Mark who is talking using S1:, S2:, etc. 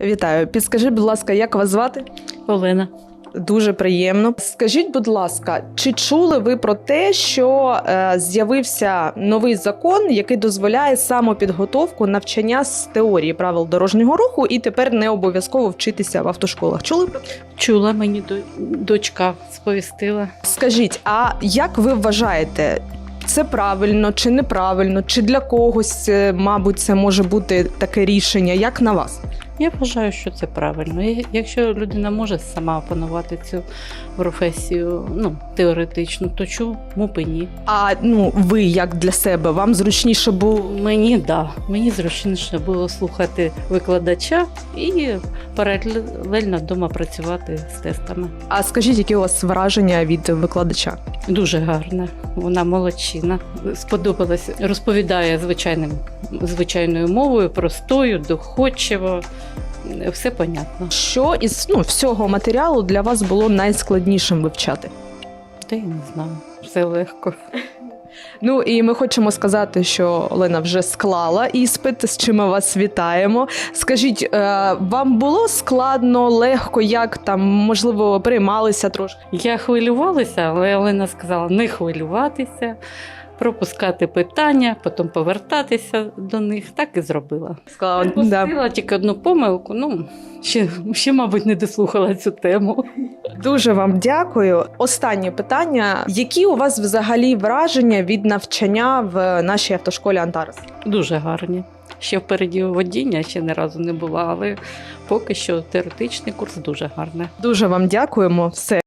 S1: Вітаю. Підскажіть, будь ласка, як вас звати?
S2: Олена.
S1: Дуже приємно. Скажіть, будь ласка, чи чули ви про те, що е, з'явився новий закон, який дозволяє самопідготовку навчання з теорії правил дорожнього руху, і тепер не обов'язково вчитися в автошколах? Чули про це?
S2: Чула мені до- дочка сповістила.
S1: Скажіть, а як ви вважаєте? Це правильно чи неправильно, чи для когось, е, мабуть, це може бути таке рішення? Як на вас?
S2: Я вважаю, що це правильно. І Якщо людина може сама опанувати цю професію, ну теоретично, то чому б і ні?
S1: А ну ви як для себе? Вам зручніше було
S2: Мені да, мені зручніше було слухати викладача і паралельно вдома працювати з тестами.
S1: А скажіть, які у вас враження від викладача?
S2: Дуже гарна, вона молодчина. Сподобалась, розповідає звичайним звичайною мовою, простою, доходчиво. Все понятно.
S1: Що із ну, всього матеріалу для вас було найскладнішим вивчати?
S2: Та я не знаю, все легко.
S1: Ну і ми хочемо сказати, що Олена вже склала іспит, з чим ми вас вітаємо. Скажіть, е, вам було складно, легко, як там можливо приймалися трошки?
S2: Я хвилювалася, але Олена сказала не хвилюватися, пропускати питання, потім повертатися до них. Так і зробила.
S1: Сказала,
S2: Пропустила тільки одну помилку. Ну ще, ще, мабуть, не дослухала цю тему.
S1: Дуже вам дякую. Останнє питання: які у вас взагалі враження від навчання в нашій автошколі Антарес?
S2: Дуже гарні. Ще впереді водіння ще ні разу не була, але поки що теоретичний курс дуже гарний.
S1: Дуже вам дякуємо. Все.